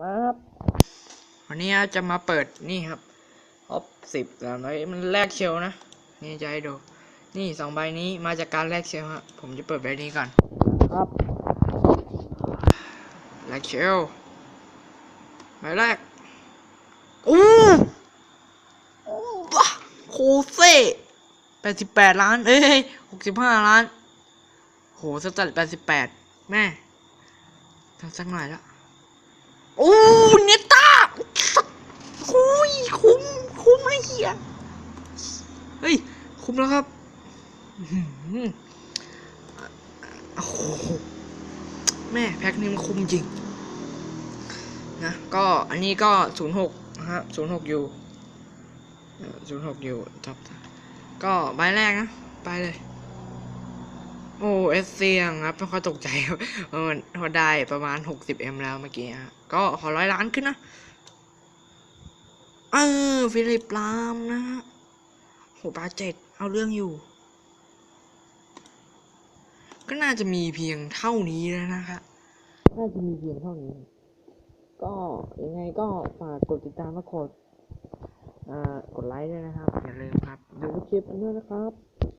มาครับวันนี้จะมาเปิดนี่ครับออฟสิบแล้วน้อยมันแลกเชลนะ นี่จะให้ดู นี่สองใบนี้มาจากการแลกเชลฮะผมจะเปิดใบนี้ก่อน ครับแลกเชลใบแรกอู้อู้ว้าโคเซ่แปดสิบแปดล้าน เอ้ยหกสิบห้าล้าน โหสแตัดแปดสิบแปดแม่ทำสักหน่อยแล้วโอ้ เนต้าคุยคุ้มคุ้มเลยเฮียเฮ้ย คุ้มแล้วครับอื้อหือโอ้โหแม่แพ็คนี้มันคุ้มจริง นะ ก็อันนี้ก็ศูนย์หกนะฮะศูนย์หกอยู่ศูนย์หกอยู่ท็อปก็ใบแรกนะ ไปเลย โอ้เอสเซียงครับไม่ค่อยตกใจครับเออพอได้ประมาณ 60M แล้วเมื่อกี้ฮะก็ขอร้อยล้านขึ้นนะ เออ ฟิลิปลามนะฮะโหปาเจ็ดเอาเรื่องอยู่ ก็น่าจะมีเพียงเท่านี้แล้วนะคะน่าจะมีเพียงเท่านี้ ก็ยังไงก็ฝากกดติดตามและกดอ่ากดไลค์ด้วยนะครับ อย่าลืมครับดูคลิปกันด้วยนะครับ